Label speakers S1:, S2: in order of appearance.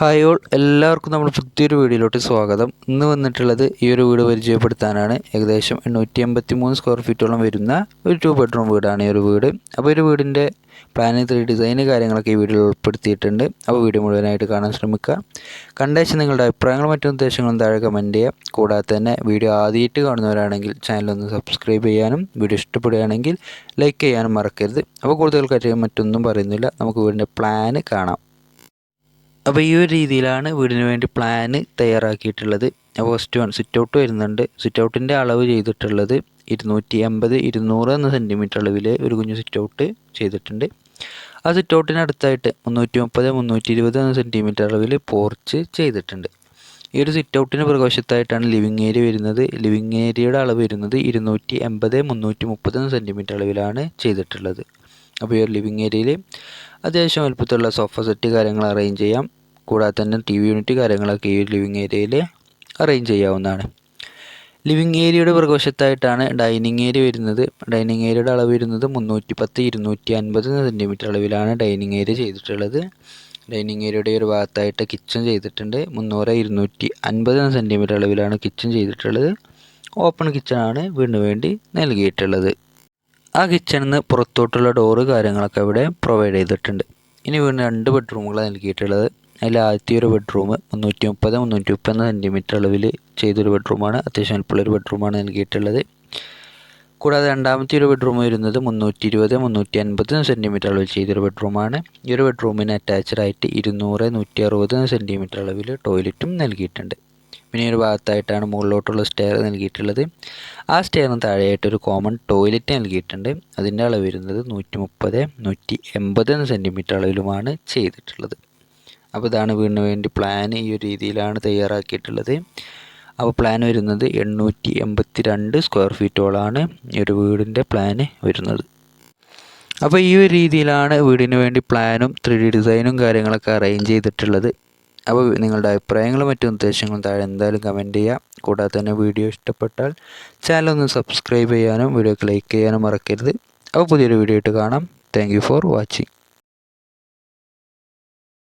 S1: Hi all എല്ലാവർക്കും നമ്മൾ പുതിയൊരു വീഡിയോയിലോട്ട് സ്വാഗതം. ഇന്ന് വന്നിട്ടുള്ളത് ഈ ഒരു വീട് പരിചയപ്പെടുത്താനാണ്. ഏകദേശം എണ്ണൂറ്റി എൺപത്തി മൂന്ന് സ്ക്വയർ ഫീറ്റോളം വരുന്ന ഒരു ടു ബെഡ്റൂം വീടാണ് ഈ ഒരു വീട്. അപ്പോൾ ഒരു വീടിന്റെ പ്ലാനിങ് ത്രീ ഡിസൈന് കാര്യങ്ങളൊക്കെ ഈ വീഡിയോയിൽ ഉൾപ്പെടുത്തിയിട്ടുണ്ട്. അപ്പോൾ വീഡിയോ മുഴുവനായിട്ട് കാണാൻ ശ്രമിക്കുക. കണ്ടേശം നിങ്ങളുടെ അഭിപ്രായങ്ങളും മറ്റു നിർദ്ദേശങ്ങളും താഴെ കമന്റ് ചെയ്യുക. കൂടാതെ തന്നെ വീഡിയോ ആദ്യമായിട്ട് കാണുന്നവരാണെങ്കിൽ ചാനലൊന്ന് സബ്സ്ക്രൈബ് ചെയ്യാനും വീഡിയോ ഇഷ്ടപ്പെടുകയാണെങ്കിൽ ലൈക്ക് ചെയ്യാനും മറക്കരുത്. അപ്പോൾ കൂടുതൽ കാര്യം മറ്റൊന്നും പറയുന്നില്ല. നമുക്ക് വീടിന്റെ പ്ലാന് കാണാം. അപ്പോൾ ഈ ഒരു രീതിയിലാണ് വീടിന് വേണ്ടി പ്ലാന് തയ്യാറാക്കിയിട്ടുള്ളത്. അപ്പോൾ ഫസ്റ്റ് വൺ സിറ്റ് ഔട്ട് വരുന്നുണ്ട്. സിറ്റ് ഔട്ടിന്റെ അളവ് ചെയ്തിട്ടുള്ളത് ഇരുന്നൂറ്റി എൺപത് ഇരുന്നൂറ് എന്ന സെന്റിമീറ്റർ അളവിൽ ഒരു കുഞ്ഞു സിറ്റ് ഔട്ട് ചെയ്തിട്ടുണ്ട്. ആ സിറ്റ് ഔട്ടിനടുത്തായിട്ട് മുന്നൂറ്റി മുപ്പത് മുന്നൂറ്റി ഇരുപത് എന്ന സെന്റിമീറ്റർ അളവിൽ പോർച്ച് ചെയ്തിട്ടുണ്ട്. ഈ ഒരു സിറ്റ് ഔട്ടിന് പ്രകോശത്തായിട്ടാണ് ലിവിങ് ഏരിയ വരുന്നത്. ലിവിങ് ഏരിയയുടെ അളവ് വരുന്നത് ഇരുന്നൂറ്റി എൺപത് മുന്നൂറ്റി മുപ്പത് എന്ന സെന്റിമീറ്റർ അളവിലാണ് ചെയ്തിട്ടുള്ളത്. അപ്പോൾ ഈ ഒരു ലിവിങ് ഏരിയയിൽ അത്യാവശ്യം വലുപ്പത്തിലുള്ള സോഫ സെറ്റ് കാര്യങ്ങൾ അറേഞ്ച് ചെയ്യാം. കൂടാതെ തന്നെ ടി വി യൂണിറ്റ് കാര്യങ്ങളൊക്കെ ഈ ഒരു ലിവിങ് ഏരിയയിൽ അറേഞ്ച് ചെയ്യാവുന്നതാണ്. ലിവിങ് ഏരിയയുടെ പ്രകോശത്തായിട്ടാണ് ഡൈനിങ് ഏരിയ വരുന്നത്. ഡൈനിങ് ഏരിയയുടെ അളവ് വരുന്നത് മുന്നൂറ്റി പത്ത് ഇരുന്നൂറ്റി അൻപത് സെന്റിമീറ്റർ അളവിലാണ് ഡൈനിങ് ഏരിയ ചെയ്തിട്ടുള്ളത്. ഡൈനിങ് ഏരിയയുടെ ഒരു ഭാഗത്തായിട്ട് കിച്ചൺ ചെയ്തിട്ടുണ്ട്. മുന്നൂറ് ഇരുന്നൂറ്റി അൻപത് സെന്റിമീറ്റർ അളവിലാണ് കിച്ചൺ ചെയ്തിട്ടുള്ളത്. ഓപ്പൺ കിച്ചണാണ് വീടിന് വേണ്ടി നൽകിയിട്ടുള്ളത്. ആ കിച്ചണിൽ നിന്ന് പുറത്തോട്ടുള്ള ഡോറ് കാര്യങ്ങളൊക്കെ ഇവിടെ പ്രൊവൈഡ് ചെയ്തിട്ടുണ്ട്. ഇനി വീണ്ടും രണ്ട് ബെഡ്റൂമുകളാണ് നൽകിയിട്ടുള്ളത്. അതിൽ ആദ്യത്തെ ഒരു ബെഡ്റൂം മുന്നൂറ്റി മുപ്പത് മുന്നൂറ്റി മുപ്പത് സെന്റിമീറ്റർ അളവിൽ ചെയ്തൊരു ബെഡ്റൂമാണ് അത്യാവശ്യം വലുപ്പമുള്ളൊരു ബെഡ്റൂമാണ് നൽകിയിട്ടുള്ളത്. കൂടാതെ രണ്ടാമത്തെ ഒരു ബെഡ്റൂം വരുന്നത് മുന്നൂറ്റി ഇരുപത് മുന്നൂറ്റി അൻപത് സെന്റിമീറ്റർ അളവിൽ ചെയ്തൊരു ബെഡ്റൂമാണ് ഈ ഒരു ബെഡ്റൂമിന് അറ്റാച്ച്ഡ് ആയിട്ട് ഇരുന്നൂറ് നൂറ്റി അറുപത് സെന്റിമീറ്റർ അളവിൽ ടോയ്ലറ്റും നൽകിയിട്ടുണ്ട്. പിന്നെ ഒരു ഭാഗത്തായിട്ടാണ് മുകളിലോട്ടുള്ള സ്റ്റെയർ നൽകിയിട്ടുള്ളത്. ആ സ്റ്റെയറിന് താഴെയായിട്ട് ഒരു കോമൺ ടോയ്ലറ്റ് നൽകിയിട്ടുണ്ട്. അതിന്റെ അളവ് വരുന്നത് നൂറ്റി മുപ്പത് നൂറ്റി എൺപത് സെന്റിമീറ്റർ അളവിലുമാണ് ചെയ്തിട്ടുള്ളത്. അപ്പോൾ ഇതാണ് വീടിന് വേണ്ടി പ്ലാൻ ഈ ഒരു രീതിയിലാണ് തയ്യാറാക്കിയിട്ടുള്ളത്. അപ്പോൾ പ്ലാൻ വരുന്നത് എണ്ണൂറ്റി എൺപത്തി രണ്ട് സ്ക്വയർ ഫീറ്റോളാണ് ഈ ഒരു വീടിന്റെ പ്ലാന് വരുന്നത്. അപ്പോൾ ഈ ഒരു രീതിയിലാണ് വീടിന് വേണ്ടി പ്ലാനും ത്രീ ഡി ഡിസൈനും കാര്യങ്ങളൊക്കെ അറേഞ്ച് ചെയ്തിട്ടുള്ളത്. അപ്പോൾ നിങ്ങളുടെ അഭിപ്രായങ്ങളും മറ്റു നിർദ്ദേശങ്ങളും താഴെ എന്തായാലും കമന്റ് ചെയ്യുക. കൂടാതെ തന്നെ വീഡിയോ ഇഷ്ടപ്പെട്ടാൽ ചാനൽ ഒന്ന് സബ്സ്ക്രൈബ് ചെയ്യാനും വീഡിയോക്ക് ലൈക്ക് ചെയ്യാനും മറക്കരുത്. അപ്പോൾ പുതിയൊരു വീഡിയോ ആയിട്ട് കാണാം. Thank for watching